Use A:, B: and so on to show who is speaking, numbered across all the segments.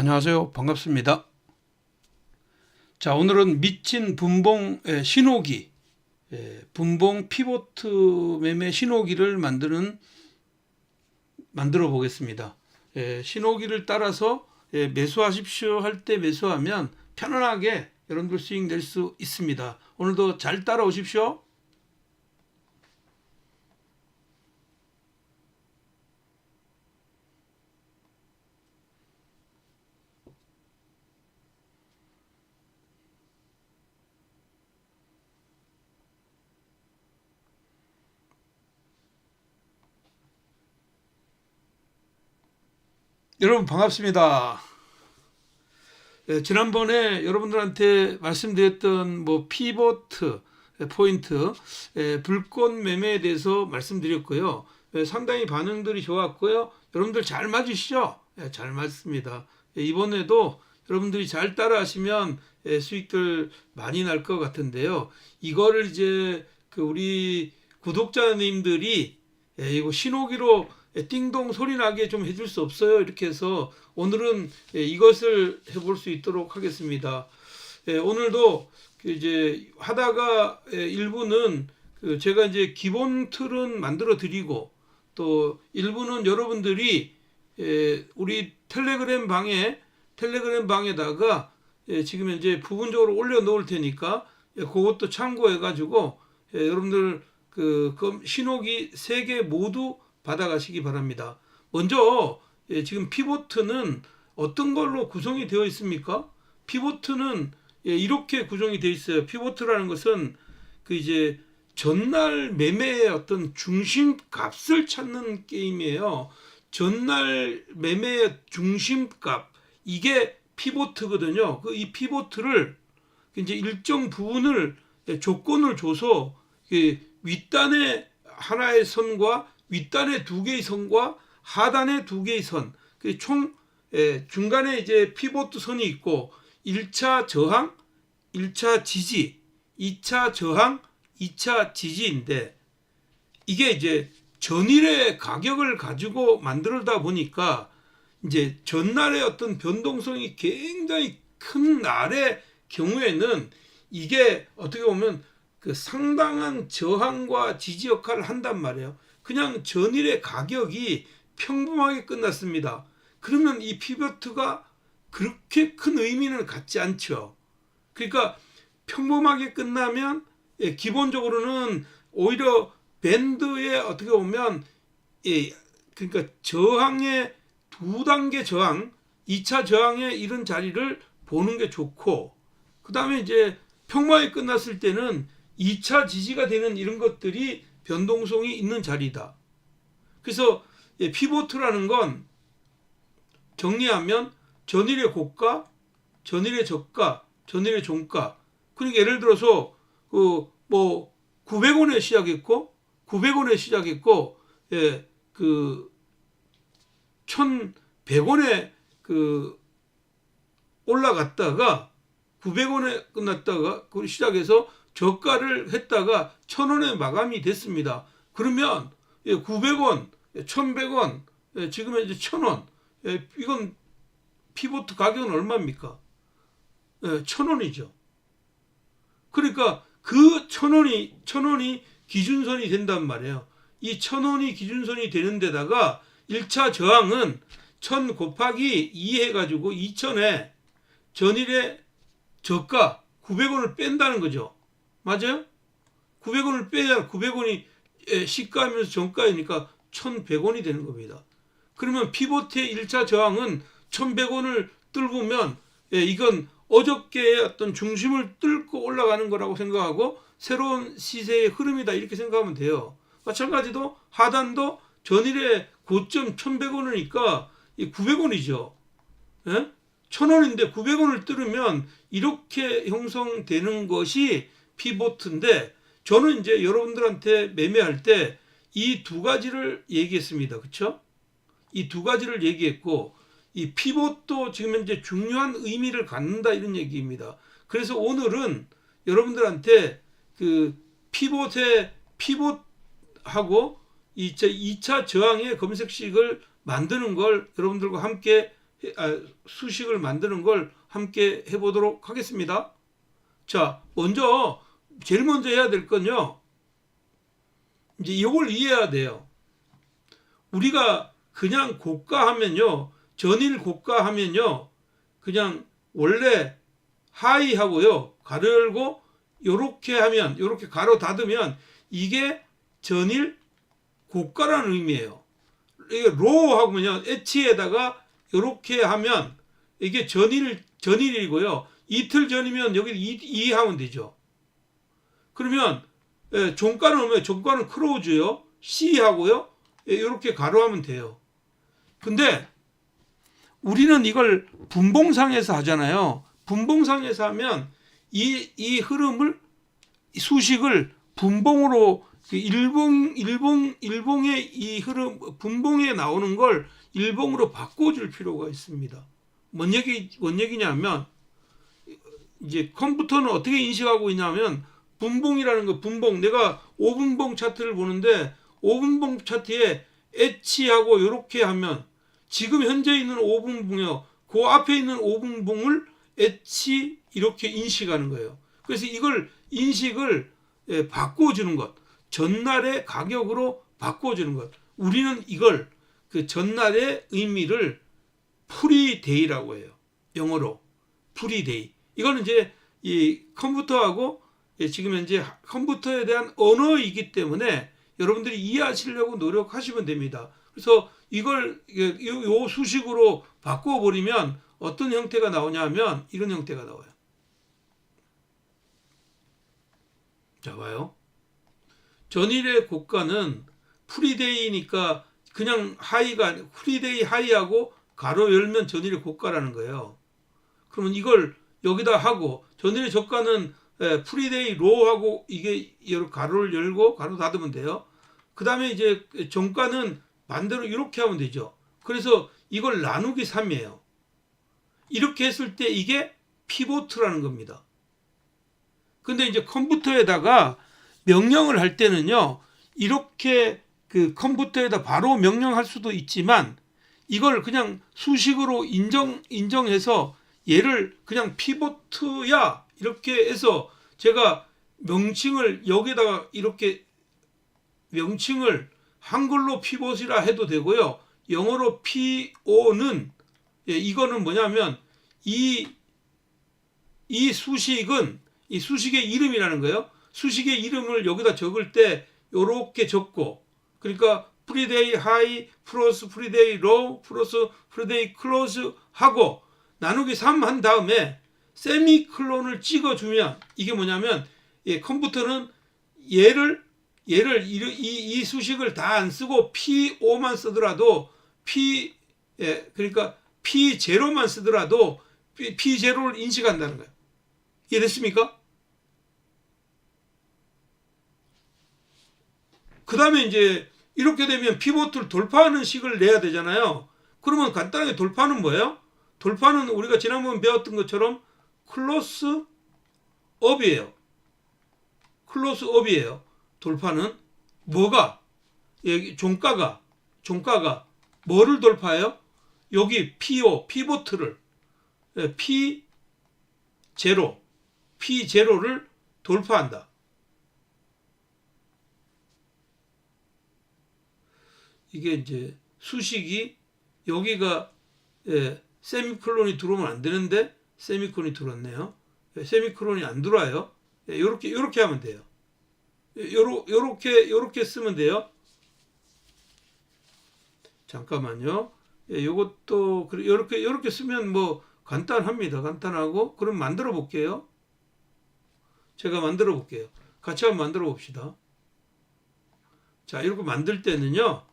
A: 안녕하세요. 반갑습니다. 자, 오늘은 미친 분봉 에, 신호기, 에, 분봉 피보트 매매 신호기를 만드는 만들어 보겠습니다. 에, 신호기를 따라서 에, 매수하십시오 할 때 매수하면 편안하게 여러분들 수익 낼 수 있습니다. 오늘도 잘 따라오십시오. 여러분 반갑습니다. 예, 지난번에 여러분들한테 말씀드렸던 뭐 피보트 예, 포인트 예, 불꽃 매매에 대해서 말씀드렸고요. 예, 상당히 반응들이 좋았고요. 여러분들 잘 맞으시죠? 예, 잘 맞습니다. 예, 이번에도 여러분들이 잘 따라하시면 예, 수익들 많이 날 것 같은데요. 이거를 이제 그 우리 구독자님들이 예, 이거 신호기로 예, 띵동 소리 나게 좀 해줄 수 없어요. 이렇게 해서 오늘은 예, 이것을 해볼 수 있도록 하겠습니다. 예, 오늘도 그 이제 하다가 예, 일부는 그 제가 이제 기본 틀은 만들어 드리고 또 일부는 여러분들이 예, 우리 텔레그램 방에 텔레그램 방에다가 예, 지금 이제 부분적으로 올려 놓을 테니까 예, 그것도 참고해 가지고 예, 여러분들 그, 그 신호기 세 개 모두 받아가시기 바랍니다. 먼저 예, 지금 피보트는 어떤 걸로 구성이 되어 있습니까? 피보트는 예, 이렇게 구성이 되어 있어요. 피보트라는 것은 그 이제 전날 매매의 어떤 중심 값을 찾는 게임이에요. 전날 매매의 중심 값 이게 피보트거든요. 그 이 피보트를 이제 일정 부분을 예, 조건을 줘서 그 윗단의 하나의 선과 윗단의 두 개의 선과 하단의 두 개의 선, 그총 예, 중간에 이제 피보트 선이 있고 1차 저항, 1차 지지, 2차 저항, 2차 지지인데 이게 이제 전일의 가격을 가지고 만들다 보니까 이제 전날의 어떤 변동성이 굉장히 큰 날의 경우에는 이게 어떻게 보면 그 상당한 저항과 지지 역할을 한단 말이에요. 그냥 전일의 가격이 평범하게 끝났습니다. 그러면 이 피보트가 그렇게 큰 의미는 갖지 않죠. 그러니까 평범하게 끝나면 예, 기본적으로는 오히려 밴드에 어떻게 보면 예, 그러니까 저항의 두 단계 저항, 2차 저항의 이런 자리를 보는 게 좋고 그 다음에 이제 평범하게 끝났을 때는 2차 지지가 되는 이런 것들이 변동성이 있는 자리다. 그래서 예, 피보트라는 건 정리하면 전일의 고가, 전일의 저가, 전일의 종가. 그러니까 예를 들어서 그 뭐 900원에 시작했고 900원에 시작했고 예, 그 1,100원에 그 올라갔다가 900원에 끝났다가 그 시작해서 저가를 했다가 1,000원에 마감이 됐습니다. 그러면 900원, 1,100원, 지금 이제 1,000원. 이건 피보트 가격은 얼마입니까? 1,000원이죠. 그러니까 그 1,000원이 1,000원이 기준선이 된단 말이에요. 이 1,000원이 기준선이 되는 데다가 1차 저항은 1,000 곱하기 2 해가지고 2,000에 전일의 저가 900원을 뺀다는 거죠. 맞아요? 900원을 빼야 900원이 시가하면서 정가이니까 1100원이 되는 겁니다. 그러면 피보트의 1차 저항은 1100원을 뚫으면 예, 이건 어저께의 어떤 중심을 뚫고 올라가는 거라고 생각하고 새로운 시세의 흐름이다 이렇게 생각하면 돼요. 마찬가지도 하단도 전일의 고점 1100원이니까 900원이죠. 예? 1000원인데 900원을 뚫으면 이렇게 형성되는 것이 피보트인데 저는 이제 여러분들한테 매매할 때 이 두 가지를 얘기했습니다. 그렇죠? 이 두 가지를 얘기했고 이 피봇도 지금 현재 중요한 의미를 갖는다 이런 얘기입니다. 그래서 오늘은 여러분들한테 그 피봇의 피봇하고 이 2차 저항의 검색식을 만드는 걸 여러분들과 함께 해- 아, 수식을 만드는 걸 함께 해보도록 하겠습니다. 자, 먼저 제일 먼저 해야 될 건요. 이제 이걸 이해해야 돼요. 우리가 그냥 고가 하면요, 전일 고가 하면요, 그냥 원래 하이 하고요, 가로 열고 요렇게 하면, 요렇게 가로 닫으면 이게 전일 고가라는 의미예요. 이게 로우 하면요, H에다가 요렇게 하면 이게 전일 전일이고요. 이틀 전이면 여기 이, 이 하면 되죠. 그러면 예, 종가는 뭐예요? 종가는 크로우즈요. C 하고요. 예, 이렇게 가로하면 돼요. 근데 우리는 이걸 분봉상에서 하잖아요. 분봉상에서 하면 이, 이 흐름을 이 수식을 분봉으로 그 일봉 일봉 일봉의 이 흐름 분봉에 나오는 걸 일봉으로 바꿔줄 필요가 있습니다. 뭔 얘기 뭔 얘기냐면 이제 컴퓨터는 어떻게 인식하고 있냐면 분봉이라는 거 분봉 내가 5분봉 차트를 보는데 5분봉 차트에 H하고 이렇게 하면 지금 현재 있는 5분봉이요. 그 앞에 있는 5분봉을 H 이렇게 인식하는 거예요. 그래서 이걸 인식을 예, 바꿔주는 것. 전날의 가격으로 바꿔주는 것. 우리는 이걸 그 전날의 의미를 프리데이라고 해요. 영어로 프리데이. 이거는 이제 이 컴퓨터하고 예, 지금 현재 컴퓨터에 대한 언어이기 때문에 여러분들이 이해하시려고 노력하시면 됩니다. 그래서 이걸 이- 이- 요 수식으로 바꿔버리면 어떤 형태가 나오냐면 이런 형태가 나와요. 자 봐요. 전일의 고가는 프리데이니까 그냥 하이가 프리데이 하이하고 가로 열면 전일의 고가라는 거예요. 그러면 이걸 여기다 하고 전일의 저가는 예, 프리데이 로우하고 이게 여러 가로를 열고 가로 닫으면 돼요. 그 다음에 이제 정가는 반대로 이렇게 하면 되죠. 그래서 이걸 나누기 3이에요. 이렇게 했을 때 이게 피보트라는 겁니다. 근데 이제 컴퓨터에다가 명령을 할 때는요, 이렇게 그 컴퓨터에다 바로 명령할 수도 있지만 이걸 그냥 수식으로 인정, 인정해서 얘를 그냥 피보트야 이렇게 해서 제가 명칭을 여기다가 이렇게 명칭을 한글로 피봇이라 해도 되고요. 영어로 PO는 예, 이거는 뭐냐면 이, 이 수식은 이 수식의 이름이라는 거예요. 수식의 이름을 여기다 적을 때 요렇게 적고 그러니까 프리데이 하이 플러스 프리데이 로우 플러스 프리데이 클로즈 하고 나누기 3 한 다음에 세미클론을 찍어주면 이게 뭐냐면 예, 컴퓨터는 얘를 얘를 이, 이, 이 수식을 다 안 쓰고 P5만 쓰더라도 P 예, 그러니까 P0만 쓰더라도 P, P0를 인식한다는 거예요. 이해됐습니까? 그 다음에 이제 이렇게 되면 피보트를 돌파하는 식을 내야 되잖아요. 그러면 간단하게 돌파는 뭐예요? 돌파는 우리가 지난번 배웠던 것처럼 클로스 업이에요. 클로스 업이에요. 돌파는 뭐가 여기 종가가 종가가 뭐를 돌파해요? 여기 P5 피보트를 예, P 제로 P 제로를 돌파한다. 이게 이제 수식이 여기가 예, 세미콜론이 들어오면 안 되는데 세미콜론이 들어왔네요. 예, 세미콜론이 안 들어와요. 예, 요렇게 하면 돼요. 예, 요로 요렇게 쓰면 돼요. 잠깐만요. 예, 요것도 그래 요렇게 쓰면 뭐 간단합니다. 간단하고 그럼 만들어 볼게요. 제가 만들어 볼게요. 같이 한번 만들어 봅시다. 자, 이렇게 만들 때는요.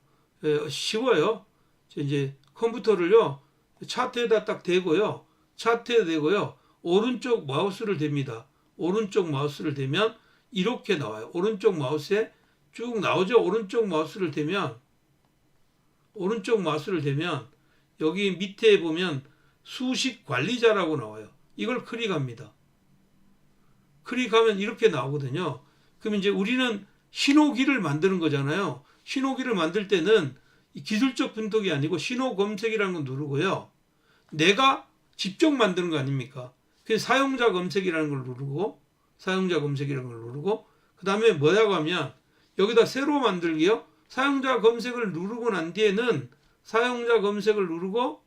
A: 예, 쉬워요. 저 이제 컴퓨터를요. 차트에다 딱 대고요. 차트에 대고요. 오른쪽 마우스를 댑니다. 오른쪽 마우스를 대면 이렇게 나와요. 오른쪽 마우스에 쭉 나오죠. 오른쪽 마우스를 대면 오른쪽 마우스를 대면 여기 밑에 보면 수식 관리자라고 나와요. 이걸 클릭합니다. 클릭하면 이렇게 나오거든요. 그럼 이제 우리는 신호기를 만드는 거잖아요. 신호기를 만들 때는 이 기술적 분석이 아니고 신호 검색이라는 거 누르고요. 내가 직접 만드는 거 아닙니까? 그 사용자 검색이라는 걸 누르고 사용자 검색이라는 걸 누르고 그 다음에 뭐라고 하면 여기다 새로 만들기요. 사용자 검색을 누르고 난 뒤에는 사용자 검색을 누르고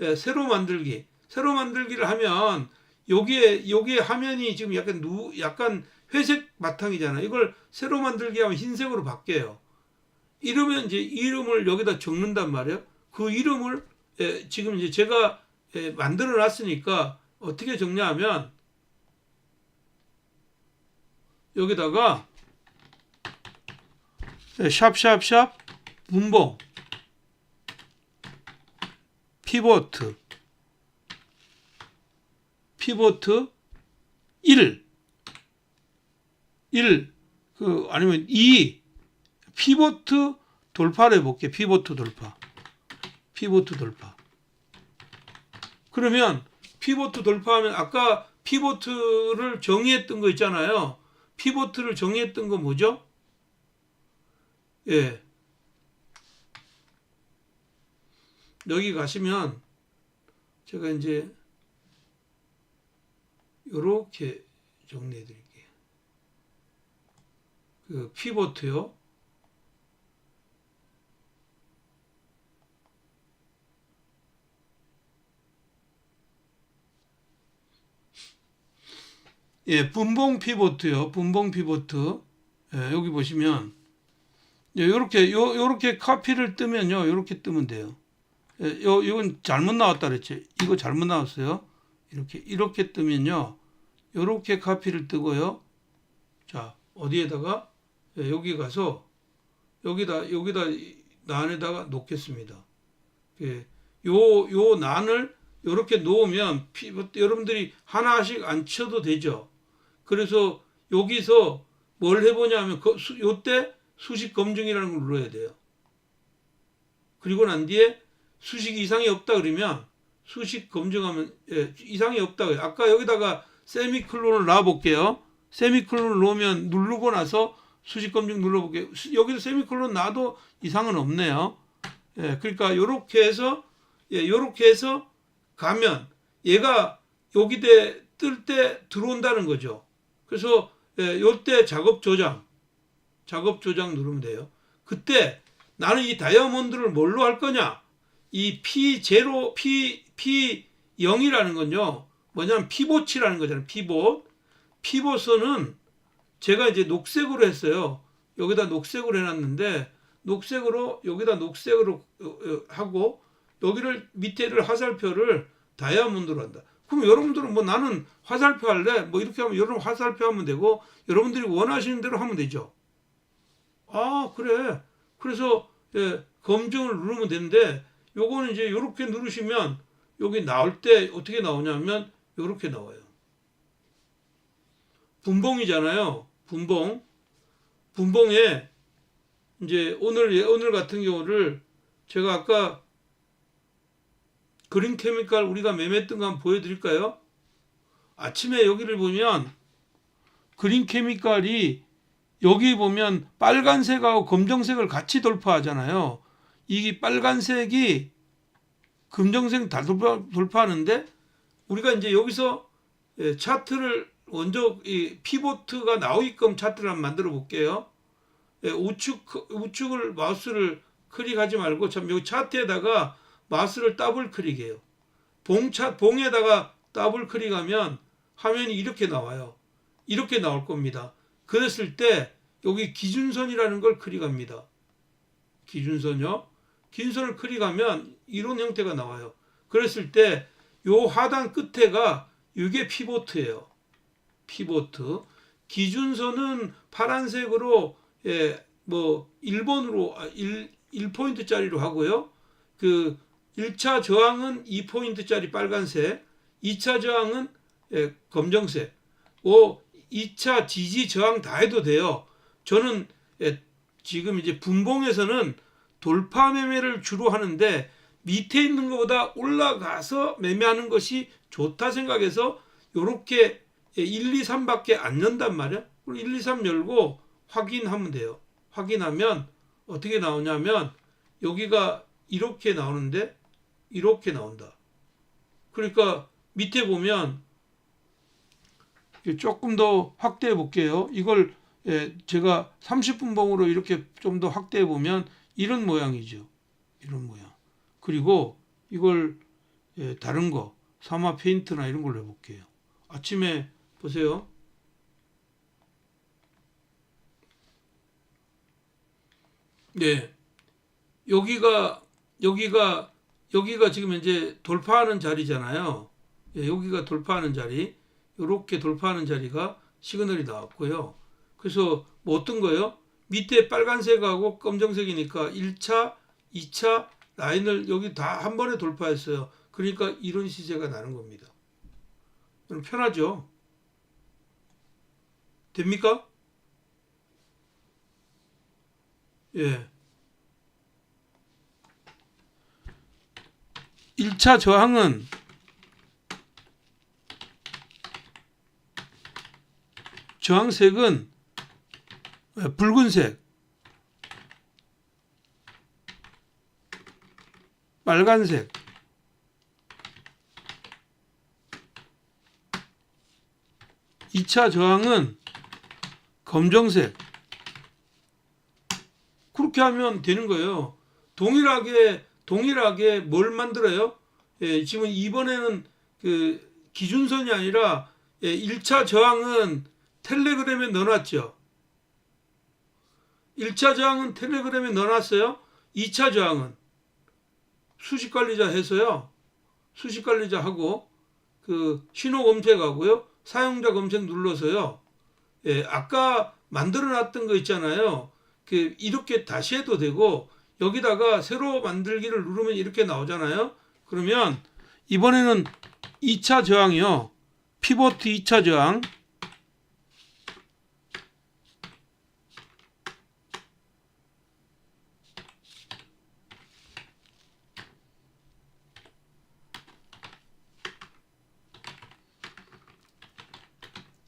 A: 예, 새로 만들기 새로 만들기를 하면 여기에 여기에 화면이 지금 약간 누 약간 회색 바탕이잖아요. 이걸 새로 만들기 하면 흰색으로 바뀌어요. 이러면 이제 이름을 여기다 적는단 말이에요. 그 이름을 예, 지금 이제 제가 예, 만들어 놨으니까 어떻게 적냐면 여기다가 예, 샵샵샵 분봉 피보트 피보트 1 1, 그, 아니면 2, 피보트 돌파를 해볼게. 피보트 돌파. 피보트 돌파. 그러면 피보트 돌파하면 아까 피보트를 정의했던 거 있잖아요. 피보트를 정의했던 거 뭐죠? 예. 여기 가시면 제가 이제 요렇게 정리해 드릴게요. 그 피보트요. 예, 분봉 피보트요. 분봉 피보트. 예, 여기 보시면 예, 요렇게 요 요렇게 카피를 뜨면요. 요렇게 뜨면 돼요. 예, 요 이건 잘못 나왔다 그랬지. 이거 잘못 나왔어요. 이렇게 이렇게 뜨면요. 요렇게 카피를 뜨고요. 자, 어디에다가 예, 여기 가서 여기다 여기다 이 난에다가 놓겠습니다. 예, 요, 요 난을 이렇게 놓으면 피, 여러분들이 하나씩 안 쳐도 되죠. 그래서 여기서 뭘 해보냐면 그 수, 요때 수식 검증이라는 걸 눌러야 돼요. 그리고 난 뒤에 수식 이상이 없다 그러면 수식 검증하면 예, 이상이 없다. 아까 여기다가 세미클론을 놔 볼게요. 세미클론을 놓으면 누르고 나서 수직 검증 눌러볼게요. 여기도 세미콜론 놔도 이상은 없네요. 예, 그러니까 요렇게 해서 예, 요렇게 해서 가면 얘가 여기 대 뜰 때 들어온다는 거죠. 그래서 예, 요때 작업 저장 작업 저장 누르면 돼요. 그때 나는 이 다이아몬드를 뭘로 할 거냐? 이 P0, P, P0이라는 건요. 뭐냐면 피봇이라는 거잖아요. 피봇. 피봇은 제가 이제 녹색으로 했어요. 여기다 녹색으로 해놨는데 녹색으로 여기다 녹색으로 어, 어, 하고 여기를 밑에를 화살표를 다이아몬드로 한다. 그럼 여러분들은 뭐 나는 화살표 할래? 뭐 이렇게 하면 여러분 화살표 하면 되고 여러분들이 원하시는 대로 하면 되죠. 아 그래. 그래서 예, 검증을 누르면 되는데 요거는 이제 이렇게 누르시면 여기 나올 때 어떻게 나오냐면 이렇게 나와요. 분봉이잖아요. 분봉. 분봉에 이제 오늘 오늘 같은 경우를 제가 아까 그린 케미칼 우리가 매매했던 거 한번 보여드릴까요? 아침에 여기를 보면 그린 케미칼이 여기 보면 빨간색하고 검정색을 같이 돌파하잖아요. 이 빨간색이 검정색 다 돌파, 돌파하는데 우리가 이제 여기서 예, 차트를 먼저 이 피보트가 나오게끔 차트를 한번 만들어 볼게요. 예, 우측 우측을 마우스를 클릭하지 말고 참 여기 차트에다가 마우스를 더블 클릭해요. 봉차 봉에다가 더블 클릭하면 화면이 이렇게 나와요. 이렇게 나올 겁니다. 그랬을 때 여기 기준선이라는 걸 클릭합니다. 기준선요. 기준선을 클릭하면 이런 형태가 나와요. 그랬을 때 요 하단 끝에가 이게 피보트예요. 피보트. 기준선은 파란색으로 예, 뭐 1번으로 1, 1포인트짜리로 하고요. 그 1차 저항은 2포인트짜리 빨간색, 2차 저항은 예, 검정색. 오 2차 지지 저항 다 해도 돼요. 저는 예, 지금 이제 분봉에서는 돌파 매매를 주로 하는데 밑에 있는 것보다 올라가서 매매하는 것이 좋다 생각해서 요렇게 1, 2, 3밖에 안 연단 말이야. 그리고 1, 2, 3 열고 확인하면 돼요. 확인하면 어떻게 나오냐면 여기가 이렇게 나오는데 이렇게 나온다. 그러니까 밑에 보면 조금 더 확대해 볼게요. 이걸 예, 제가 30분 봉으로 이렇게 좀 더 확대해 보면 이런 모양이죠. 이런 모양. 그리고 이걸 예, 다른 거 사마 페인트나 이런 걸로 해볼게요. 아침에 보세요. 네, 여기가 여기가 여기가 지금 이제 돌파하는 자리잖아요. 예, 여기가 돌파하는 자리, 이렇게 돌파하는 자리가 시그널이 나왔고요. 그래서 뭐 어떤 거예요? 밑에 빨간색하고 검정색이니까 1차, 2차 라인을 여기 다 한 번에 돌파했어요. 그러니까 이런 시세가 나는 겁니다. 여러분 편하죠? 됩니까? 예. 1차 저항은 저항색은 붉은색, 빨간색, 이차 저항은 검정색. 그렇게 하면 되는 거예요. 동일하게 동일하게 뭘 만들어요? 예, 지금 이번에는 그 기준선이 아니라 예, 1차 저항은 텔레그램에 넣어놨죠. 1차 저항은 텔레그램에 넣어놨어요. 2차 저항은 수식 관리자 해서요. 수식 관리자 하고 그 신호 검색하고요. 사용자 검색 눌러서요. 예, 아까 만들어 놨던 거 있잖아요. 그 이렇게 다시 해도 되고 여기다가 새로 만들기를 누르면 이렇게 나오잖아요. 그러면 이번에는 2차 저항이요. 피보트 2차 저항.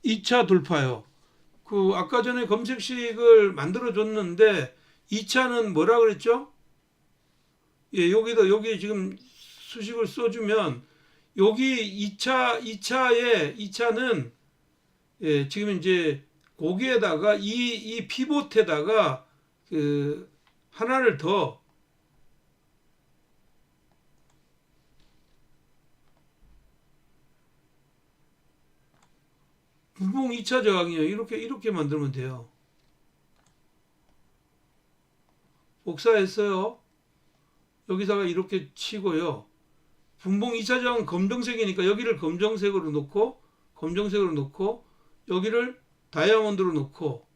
A: 이차 돌파요. 그 아까 전에 검색식을 만들어 줬는데 2차는 뭐라 그랬죠? 예, 여기다 여기 지금 수식을 써주면 여기 2차 2차에 2차는 예, 지금 이제 거기에다가 이 이 피봇에다가 그 하나를 더 불봉 2차 저항이에요. 이렇게 이렇게 만들면 돼요. 복사했어요. 여기다가 이렇게 치고요. 분봉 2차 저항은 검정색이니까 여기를 검정색으로 놓고 검정색으로 놓고 여기를 다이아몬드로 놓고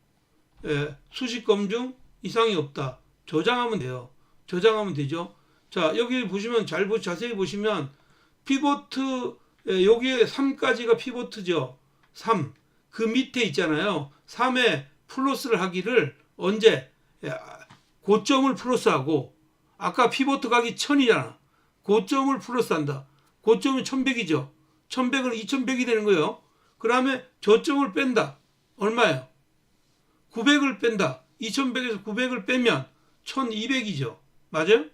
A: 예, 수식 검증 이상이 없다. 저장하면 돼요. 저장하면 되죠. 자 여기 보시면 잘 보, 자세히 보시면 피보트 예, 여기에 3까지가 피보트죠. 3. 그 밑에 있잖아요. 3에 플러스를 하기를 언제 예, 고점을 플러스하고 아까 피보트 가기 1000이잖아. 고점을 플러스한다. 고점이 1100이죠. 1100은 2100이 되는 거예요. 그 다음에 저점을 뺀다. 얼마예요? 900을 뺀다. 2100에서 900을 빼면 1200이죠. 맞아요?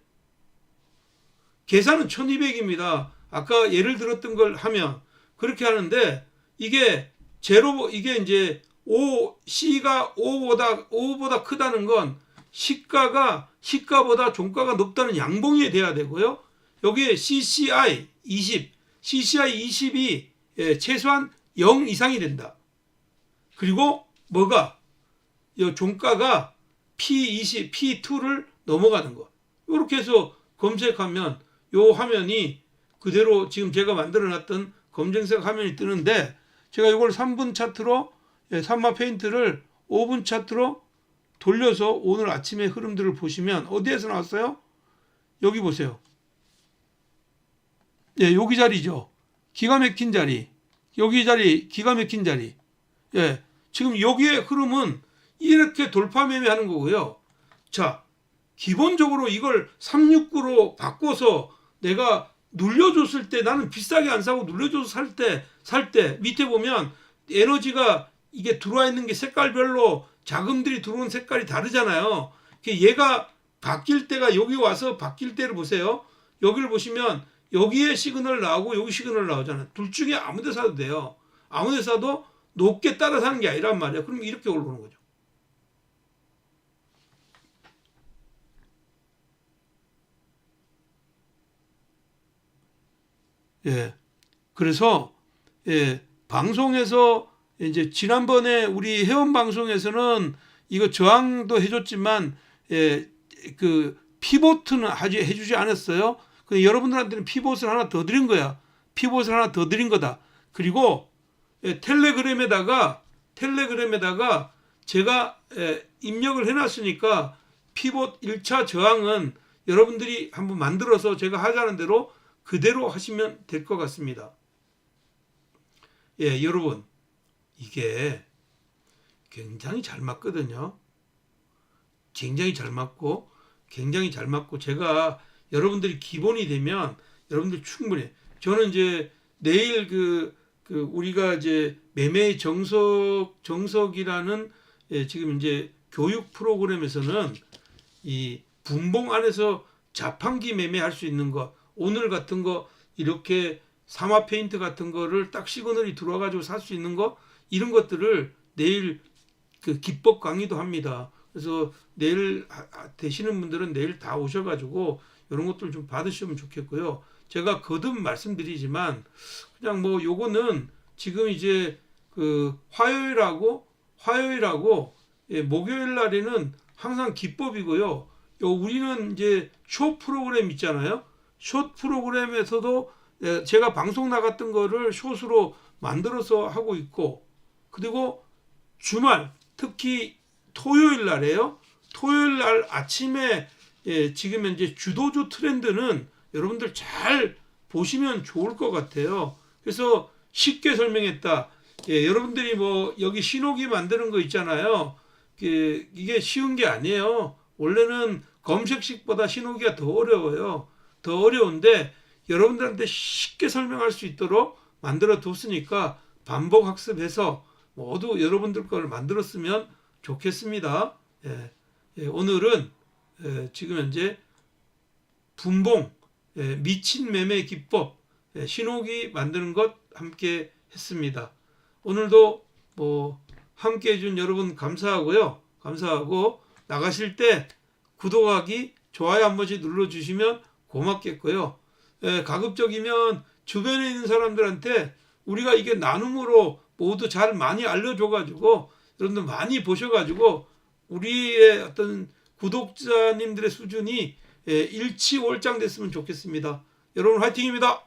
A: 계산은 1200입니다. 아까 예를 들었던 걸 하면 그렇게 하는데 이게 제로 이게 이제 5 C가 5보다 5보다 크다는 건 시가가 시가보다 종가가 높다는 양봉이 돼야 되고요. 여기에 CCI 20, CCI 20이 예, 최소한 0 이상이 된다. 그리고 뭐가 이 종가가 P20, P2를 넘어가는 거. 이렇게 해서 검색하면 요 화면이 그대로 지금 제가 만들어 놨던 검정색 화면이 뜨는데 제가 이걸 3분 차트로 예, 산마 페인트를 5분 차트로 돌려서 오늘 아침의 흐름들을 보시면 어디에서 나왔어요? 여기 보세요. 예, 여기 자리죠. 기가 막힌 자리. 여기 자리, 기가 막힌 자리. 예, 지금 여기의 흐름은 이렇게 돌파 매매하는 거고요. 자, 기본적으로 이걸 369로 바꿔서 내가 눌려줬을 때 나는 비싸게 안 사고 눌려줘서 살 때 살 때 밑에 보면 에너지가 이게 들어와 있는 게 색깔별로 자금들이 들어온 색깔이 다르잖아요. 얘가 바뀔 때가 여기 와서 바뀔 때를 보세요. 여기를 보시면 여기에 시그널 나오고 여기 시그널 나오잖아요. 둘 중에 아무 데 사도 돼요. 아무 데 사도 높게 따라 사는 게 아니란 말이야. 그럼 이렇게 올라오는 거죠. 예. 그래서 예, 방송에서 이제 지난번에 우리 회원 방송에서는 이거 저항도 해줬지만 예, 그 피보트는 하지 해주지 않았어요. 그 여러분들한테는 피봇을 하나 더 드린 거야. 피봇을 하나 더 드린 거다. 그리고 예, 텔레그램에다가 텔레그램에다가 제가 예, 입력을 해놨으니까 피봇 1차 저항은 여러분들이 한번 만들어서 제가 하자는 대로 그대로 하시면 될 것 같습니다. 예, 여러분 이게 굉장히 잘 맞거든요. 굉장히 잘 맞고 굉장히 잘 맞고 제가 여러분들이 기본이 되면 여러분들 충분히 저는 이제 내일 그, 그 우리가 이제 매매 정석 정석이라는 예, 지금 이제 교육 프로그램에서는 이 분봉 안에서 자판기 매매할 수 있는 거 오늘 같은 거 이렇게 사마 페인트 같은 거를 딱 시그널이 들어와 가지고 살 수 있는 거 이런 것들을 내일 그 기법 강의도 합니다. 그래서 내일 되시는 분들은 내일 다 오셔가지고 이런 것들 좀 받으시면 좋겠고요. 제가 거듭 말씀드리지만 그냥 뭐 요거는 지금 이제 그 화요일하고 화요일하고 예, 목요일 날에는 항상 기법이고요. 요 우리는 이제 쇼 프로그램 있잖아요. 쇼 프로그램에서도 예, 제가 방송 나갔던 거를 숏으로 만들어서 하고 있고 그리고 주말 특히 토요일 날에요. 토요일 날 아침에 예, 지금 현재 주도주 트렌드는 여러분들 잘 보시면 좋을 것 같아요. 그래서 쉽게 설명했다. 예, 여러분들이 뭐 여기 신호기 만드는 거 있잖아요. 그, 이게 쉬운 게 아니에요. 원래는 검색식보다 신호기가 더 어려워요. 더 어려운데 여러분들한테 쉽게 설명할 수 있도록 만들어 뒀으니까 반복 학습해서 모두 여러분들 걸 만들었으면 좋겠습니다. 예, 예, 오늘은 예, 지금 현재 분봉 예, 미친 매매 기법 예, 신호기 만드는 것 함께 했습니다. 오늘도 뭐 함께 해준 여러분 감사하고요. 감사하고 나가실 때 구독하기 좋아요 한 번씩 눌러주시면 고맙겠고요. 예, 가급적이면 주변에 있는 사람들한테 우리가 이게 나눔으로 모두 잘 많이 알려줘가지고 여러분들 많이 보셔가지고 우리의 어떤 구독자님들의 수준이 예, 일치월장 됐으면 좋겠습니다. 여러분 화이팅입니다.